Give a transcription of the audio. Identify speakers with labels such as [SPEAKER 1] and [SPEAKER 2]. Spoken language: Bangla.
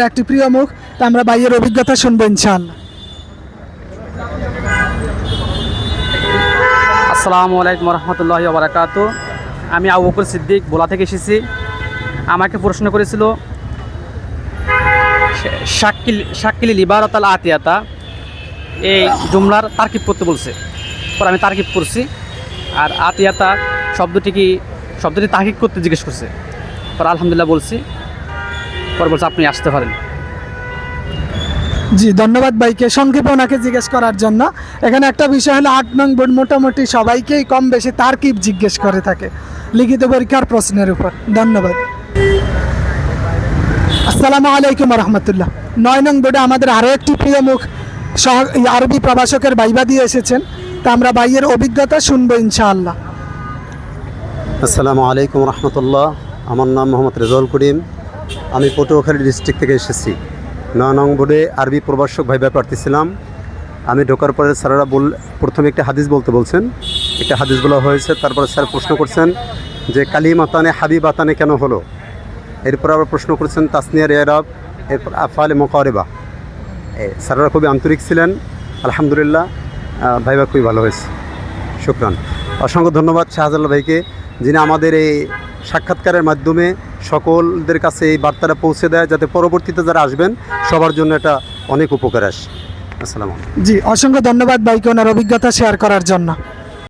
[SPEAKER 1] একটি প্রিয় মুখ, তা আমরা ভাইয়ের অভিজ্ঞতা শুনব ইনশাআল্লাহ।
[SPEAKER 2] আসসালামু আলাইকুম রহমতুল্লাহ বারাকাত আমি আবু বকর সিদ্দিক, বোলা থেকে এসেছি। আমাকে প্রশ্ন করেছিল, শা- শাক্কিল শাক্কিলি লিবারতাল আতিয়াতা, এই জুমলার তারকিব করতে বলছে। পর আমি তারকিব করছি, আর আতিয়াতা শব্দটি কি, শব্দটি তাকিব করতে জিজ্ঞেস করছে। পর আলহামদুলিল্লাহ বলছি পর বলছে আপনি আসতে পারেন।
[SPEAKER 1] জি ধন্যবাদ ভাইকে। সংক্ষেপে ওনাকে জিজ্ঞেস করার জন্য এখানে একটা বিষয় হলো আট নং বোর্ড মোটামুটি সবাইকেই কম বেশি তার কি জিজ্ঞেস করে থাকে লিখিত পরীক্ষার প্রশ্নের উপর। ধন্যবাদ। আসসালামু আলাইকুম রহমতুল্লাহ। নয় নং বোর্ডে আমাদের আরও একটি প্রিয় মুখ সহ আরবি প্রভাষকের বাইবা দিয়ে এসেছেন তা আমরা ভাইয়ের অভিজ্ঞতা শুনব ইনশাআল্লাহ।
[SPEAKER 3] আসসালামু আলাইকুম রহমতুল্লাহ। আমার নাম মোহাম্মদ রেজাউল করিম। আমি পটুয়াখালী ডিস্ট্রিক্ট থেকে এসেছি। ন নং বোর্ডে আরবি প্রভাষক ভাইবা প্রার্থী ছিলাম। আমি ঢোকার পরে স্যারেরা বল প্রথমে একটা হাদিস বলতে বলছেন। একটা হাদিস বলা হয়েছে তারপরে স্যার প্রশ্ন করছেন যে কালী মাতানে হাবিব আতানে কেন হলো? এরপর আবার প্রশ্ন করছেন তাসনিয়ার এরাব এরপর আফালে মোকারেবা। এ, স্যারেরা খুবই আন্তরিক ছিলেন। আলহামদুলিল্লাহ ভাইবা খুবই ভালো হয়েছে। শুক্রান। অসংখ্য ধন্যবাদ শাহজালাল ভাইকে যিনি আমাদের এই সাক্ষাৎকারের মাধ্যমে সকলদের কাছে এই বার্তাটা পৌঁছে দেয় যাতে পরবর্তীতে যারা আসবেন, সবার জন্য এটা অনেক উপকার আসে। আসসালাম
[SPEAKER 1] জি, অসংখ্য ধন্যবাদ বাইকে ওনার অভিজ্ঞতা শেয়ার করার জন্য।